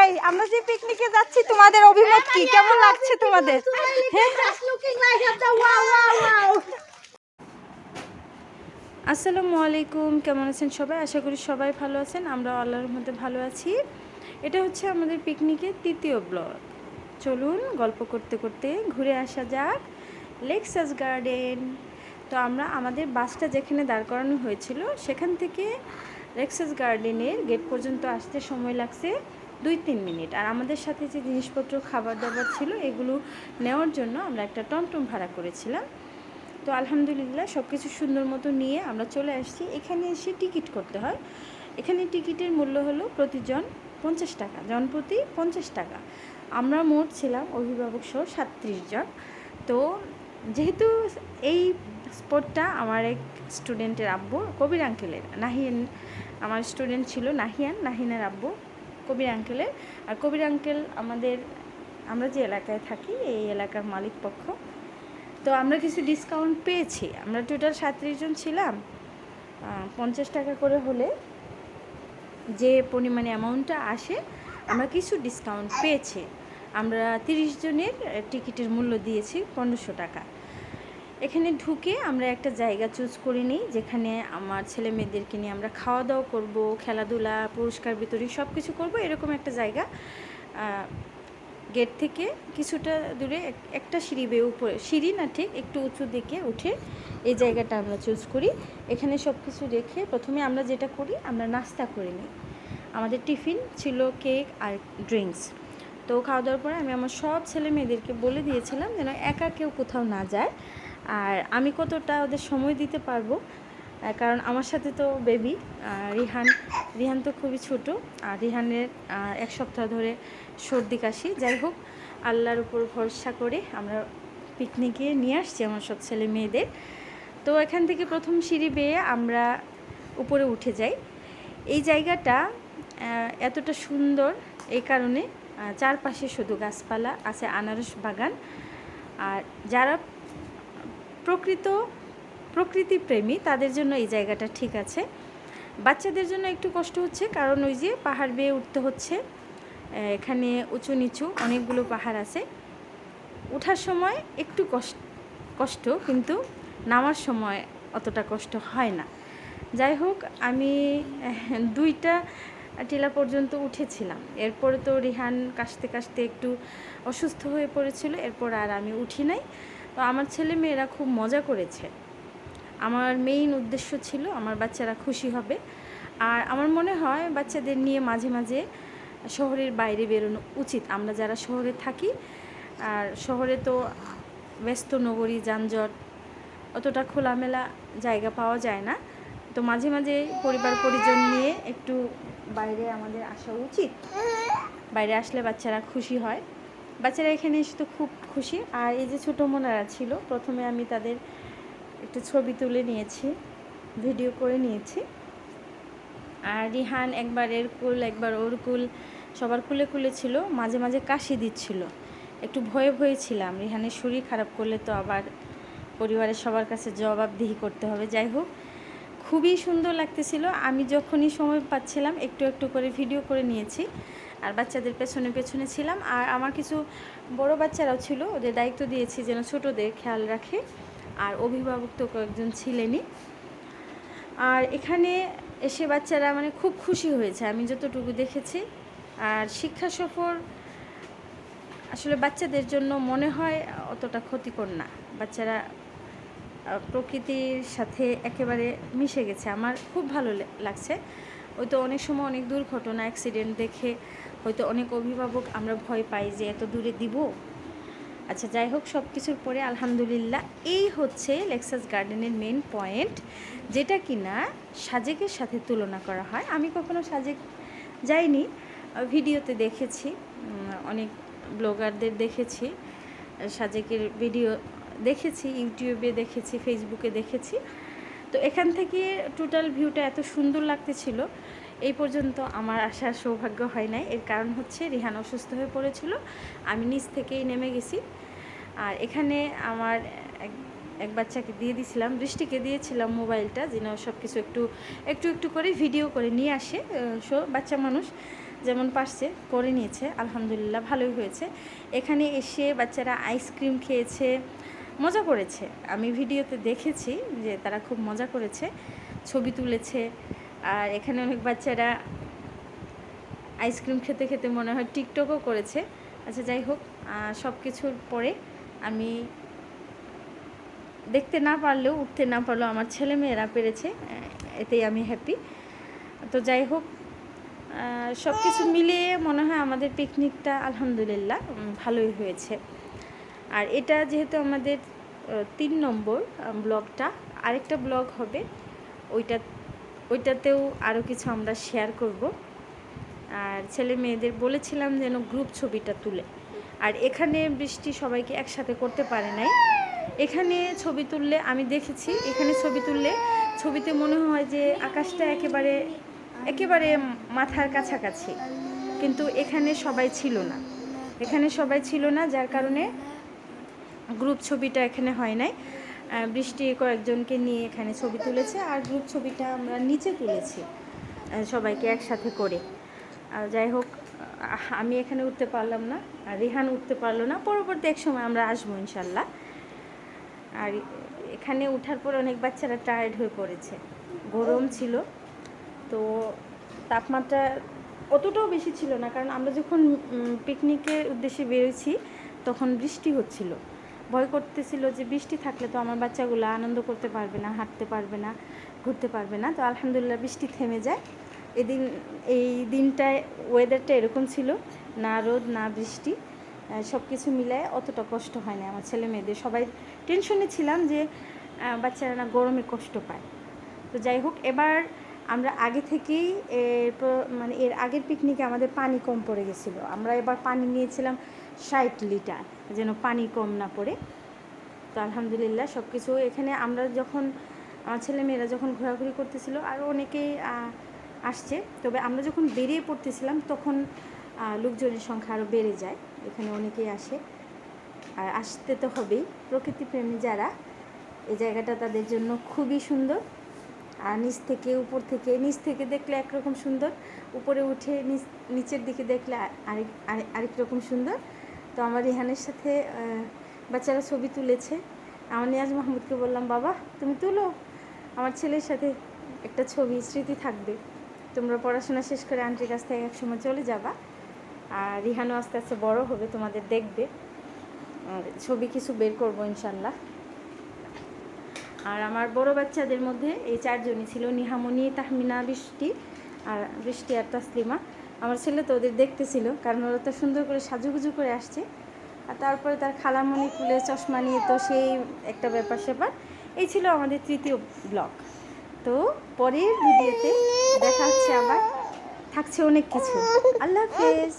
এই, আমরা যে পিকনিকে যাচ্ছি, তোমাদের অভিমত কি? কেমন লাগছে তোমাদের? আসসালামু আলাইকুম, কেমন আছেন সবাই? আশা করি সবাই ভালো আছেন। আমরা আল্লাহর মধ্যে ভালো আছি। এটা হচ্ছে আমাদের পিকনিকের তৃতীয় ব্লগ চলুন, গল্প করতে করতে ঘুরে আসা যাক। লেক্সাস গার্ডেন তো আমরা আমাদের বাসটা যেখানে দাঁড় করানো হয়েছিল, সেখান থেকে লেক্সাস গার্ডেনের গেট পর্যন্ত আসতে সময় লাগছে দুই তিন মিনিট। আর আমাদের সাথে যে জিনিসপত্র খাবার দাবার ছিল, এগুলো নেওয়ার জন্য আমরা একটা টমটম ভাড়া করেছিলাম। তো আলহামদুলিল্লাহ সব কিছু সুন্দর মতো নিয়ে আমরা চলে আসছি। এখানে এসে টিকিট করতে হয়। এখানে টিকিটের মূল্য হলো প্রতিজন পঞ্চাশ টাকা জনপ্রতি পঞ্চাশ টাকা। আমরা মোট ছিলাম অভিভাবক সহ সাতত্রিশ জন। তো যেহেতু এই স্পটটা আমার এক স্টুডেন্টের আব্বু, কবির আঙ্কেলের নাহিয়ান আমার স্টুডেন্ট ছিল নাহিয়ান, নাহিনের আব্বু, কবির আঙ্কেলের আর কবির আঙ্কেল আমাদের, আমরা যে এলাকায় থাকি, এই এলাকার মালিক পক্ষ। তো আমরা কিছু ডিসকাউন্ট পেয়েছি। আমরা টোটাল সাঁত্রিশ জন ছিলাম। পঞ্চাশ টাকা করে হলে যে পরিমাণে অ্যামাউন্টটা আসে, আমরা কিছু ডিসকাউন্ট পেয়েছি। আমরা তিরিশ জনের টিকিটের মূল্য দিয়েছি পনেরোশো টাকা। এখানে ঢুকে আমরা একটা জায়গা চুজ করে নিই, যেখানে আমার ছেলে মেয়েদেরকে নিয়ে আমরা খাওয়া দাওয়া করব, খেলাধুলা, পুরস্কার বিতরণ সব কিছু করব, এরকম একটা জায়গা। গেট থেকে কিছুটা দূরে এক- একটা সিঁড়ি বেয়ে উপরে, সিঁড়ি না ঠিক, একটু উঁচু দিকে উঠে এই জায়গাটা আমরা চুজ করি। এখানে সব কিছু রেখে প্রথমে আমরা যেটা করি, আমরা নাস্তা করে নিই। আমাদের টিফিন ছিল কেক আর ড্রিঙ্কস। তো খাওয়া দাওয়ার পরে আমি আমার সব ছেলে মেয়েদেরকে বলে দিয়েছিলাম যেন একা কেউ কোথাও না যায়। আর আমি কতটা ওদের সময় দিতে পারব? কারণ আমার সাথে তো বেবি রিহান রিহান তো খুবই ছোট। আর রিহানের এক সপ্তাহ ধরে সর্দি কাশি। যাই হোক, আল্লাহর উপর ভরসা করে আমরা পিকনিকে নিয়ে আসছি আমার সব ছেলে মেয়েদের। তো এখান থেকে প্রথম সিঁড়ি বেয়ে আমরা উপরে উঠে যাই। এই জায়গাটা এতটা সুন্দর এই কারণে চারপাশে শুধু গাছপালা আছে, আনারস বাগান। আর যারা প্রকৃত প্রকৃতি প্রেমী তাদের জন্য এই জায়গাটা ঠিক আছে। বাচ্চাদের জন্য একটু কষ্ট হচ্ছে, কারণ ওই যে পাহাড় বেয়ে উঠতে হচ্ছে। এখানে উঁচু নিচু অনেকগুলো পাহাড় আছে। ওঠার সময় একটু কষ্ট কষ্ট, কিন্তু নামার সময় অতটা কষ্ট হয় না। যাই হোক, আমি দুইটা টিলা পর্যন্ত উঠেছিলাম। এরপরে তো রিহান কাশতে কাশতে একটু অসুস্থ হয়ে পড়েছিল, এরপর আর আমি উঠি নাই। তো আমার ছেলে মেয়েরা খুব মজা করেছে। আমার মেইন উদ্দেশ্য ছিল আমার বাচ্চারা খুশি হবে। আর আমার মনে হয় বাচ্চাদের নিয়ে মাঝে মাঝে শহরের বাইরে বেরোনো উচিত। আমরা যারা শহরে থাকি, আর শহরে তো ব্যস্ত নগরী, যানজট, অতটা খোলামেলা জায়গা পাওয়া যায় না। তো মাঝে মাঝে পরিবার, পরিজন নিয়ে একটু বাইরে আমাদের আসা উচিত। বাইরে আসলে বাচ্চারা খুশি হয়। বাচ্চারা এখানে এসে তো খুব খুশি। আর এই যে ছোটো মোনারা ছিল, প্রথমে আমি তাদের একটু ছবি তুলে নিয়েছি, ভিডিও করে নিয়েছি। আর রিহান একবার এর কুল, একবার ওর কুল সবার কুলে কুলে ছিল, মাঝে মাঝে কাশি দিচ্ছিল। একটু ভয়ে ভয়ে ছিলাম, রিহানের শরীর খারাপ করলে তো আবার পরিবারের সবার কাছে জবাবদিহি করতে হবে। যাই হোক, খুবই সুন্দর লাগতেছিল। আমি যখনই সময় পাচ্ছিলাম, একটু একটু করে ভিডিও করে নিয়েছি। আর বাচ্চাদের পেছনে পেছনে ছিলাম। আর আমার কিছু বড় বাচ্চারাও ছিল, ওদের দায়িত্ব দিয়েছি যেন ছোটদের খেয়াল রাখে। আর অভিভাবক তো কয়েকজন ছিলেনই। আর এখানে এসে বাচ্চারা মানে খুব খুশি হয়েছে, আমি যতটুকু দেখেছি। আর শিক্ষা সফর আসলে বাচ্চাদের জন্য মনে হয় অতটা ক্ষতিকর না। বাচ্চারা প্রকৃতির সাথে একেবারে মিশে গেছে। আমার খুব ভালো লাগছে। হয়তো অনেক সময় অনেক দুর্ঘটনা অ্যাক্সিডেন্ট দেখে হয়তো অনেক অভিভাবক আমরা ভয় পাই যে এত দূরে দিব। আচ্ছা যাই হোক সব কিছুর পরে আলহামদুলিল্লাহ এই হচ্ছে লেক্সাস গার্ডেনের মেন পয়েন্ট যেটা কি না সাজেকের সাথে তুলনা করা হয়। আমি কখনো সাজেক যাইনি, ভিডিওতে দেখেছি অনেক ব্লগারদের দেখেছি, সাজেকের ভিডিও দেখেছি, ইউটিউবে দেখেছি ফেসবুকে দেখেছি। তো এখান থেকে টোটাল ভিউটা এত সুন্দর লাগতেছিল, এই পর্যন্ত আমার আসার সৌভাগ্য হয় নাই। এর কারণ হচ্ছে রিহান অসুস্থ হয়ে পড়েছিল, আমি নিচ থেকেই নেমে গেছি। আর এখানে আমার এক বাচ্চাকে দিয়ে দিয়েছিলাম বৃষ্টিকে দিয়েছিলাম মোবাইলটা, যেন সব কিছু একটু একটু একটু করে ভিডিও করে নিয়ে আসে সো বাচ্চা মানুষ যেমন পারছে করে নিয়েছে, আলহামদুলিল্লাহ ভালোই হয়েছে। এখানে এসে বাচ্চারা আইসক্রিম খেয়েছে মজা করেছে। আমি ভিডিওতে দেখেছি যে তারা খুব মজা করেছে। ছবি তুলেছে। আর এখানে অনেক বাচ্চারা আইসক্রিম খেতে খেতে মনে হয় টিকটকও করেছে। আচ্ছা যাই হোক সব কিছুর পরে আমি দেখতে না পারলেও, উঠতে না পারলেও আমার ছেলে মেয়েরা পেরেছে এতেই আমি হ্যাপি তো যাই হোক সব কিছু মিলিয়ে মনে হয় আমাদের পিকনিকটা আলহামদুলিল্লাহ ভালোই হয়েছে। আর এটা যেহেতু আমাদের তিন নম্বর ব্লগটা, আরেকটা ব্লগ হবে। ওইটা, ওইটাতেও আরও কিছু আমরা শেয়ার করব। আর ছেলে মেয়েদের বলেছিলাম যেন গ্রুপ ছবিটা তুলে। আর এখানে বৃষ্টি সবাইকে একসাথে করতে পারে নাই। এখানে ছবি তুললে, আমি দেখেছি, এখানে ছবি তুললে ছবিতে মনে হয় যে আকাশটা একেবারে একেবারে মাথার কাছাকাছি। কিন্তু এখানে সবাই ছিল না। এখানে সবাই ছিল না, যার কারণে গ্রুপ ছবিটা এখানে হয় নাই। বৃষ্টি কয়েকজনকে নিয়ে এখানে ছবি তুলেছে আর গ্রুপ ছবিটা আমরা নিচে তুলেছি সবাইকে একসাথে করে। আর যাই হোক আমি এখানে উঠতে পারলাম না, আর রিহান উঠতে পারল না। পরবর্তী এক সময় আমরা আসব ইনশাল্লাহ। আর এখানে ওঠার পর অনেক বাচ্চারা টায়ার্ড হয়ে পড়েছে। গরম ছিল, তো তাপমাত্রা অতটাও বেশি ছিল না। কারণ আমরা যখন পিকনিকের উদ্দেশ্যে বেরোছি তখন বৃষ্টি হচ্ছিল। ভয় করতেছিল যে বৃষ্টি থাকলে তো আমার বাচ্চাগুলো আনন্দ করতে পারবে না, হাঁটতে পারবে না, ঘুরতে পারবে না। তো আলহামদুলিল্লাহ বৃষ্টি থেমে যায়। এদিন, এই দিনটায় ওয়েদারটা এরকম ছিল, না রোদ, না বৃষ্টি সব কিছু মিলায় অতটা কষ্ট হয় না আমার ছেলে মেয়েদের। সবাই টেনশনে ছিলাম যে বাচ্চারা না গরমে কষ্ট পায়। তো যাই হোক, এবার আমরা আগে থেকেই মানে এর আগের পিকনিকে আমাদের পানি কম পড়ে গেছিল। আমরা এবার পানি নিয়েছিলাম ষাট লিটার, যেন পানি কম না পড়ে। তো আলহামদুলিল্লাহ সব কিছু এখানে আমরা যখন, আমার ছেলে মেয়েরা যখন ঘোরাঘুরি করতেছিল আরও অনেকেই আসছে। তবে আমরা যখন বেরিয়ে পড়তেছিলাম, তখন লোকজনের সংখ্যা আরও বেড়ে যায়। এখানে অনেকেই আসে। আর আসতে তো হবেই। প্রকৃতিপ্রেমী যারা এই জায়গাটা তাদের জন্য খুবই সুন্দর। আর নিচ থেকে, উপর থেকে, নিচ থেকে দেখলে একরকম সুন্দর, উপরে উঠে নিচ, নিচের দিকে দেখলে আরেক, আরে- আরেক রকম সুন্দর। তো আমার রিহানের সাথে বাচ্চারা ছবি তুলেছে। আমার নিয়াজ মাহমুদকে বললাম, বাবা, তুমি তুলো। আমার ছেলের সাথে একটা ছবি, স্মৃতি থাকবে। তোমরা পড়াশোনা শেষ করে আন্টির কাছ থেকে একসময় চলে যাবা। আর রিহানও আস্তে আস্তে বড় হবে, তোমাদের দেখবে। ছবি কিছু বের করব ইনশাল্লাহ। আর আমার বড় বাচ্চাদের মধ্যে এই চারজনই ছিল নিহামনি তাহমিনা, বৃষ্টি আর বৃষ্টি আর তাসলিমা। আমার ছেলে তো ওদের দেখতেছিল, কারণ ওরা তো সুন্দর করে সাজুগুজু করে আসছে। আর তারপরে তার খালামণি কুলে চশমা নিয়ে তো সেই একটা ব্যাপার স্যাপার। এই ছিল আমাদের তৃতীয় ব্লগ। তো পরের ভিডিওতে দেখা হচ্ছে আবার। থাকছে অনেক কিছু। আল্লাহ হাফেজ।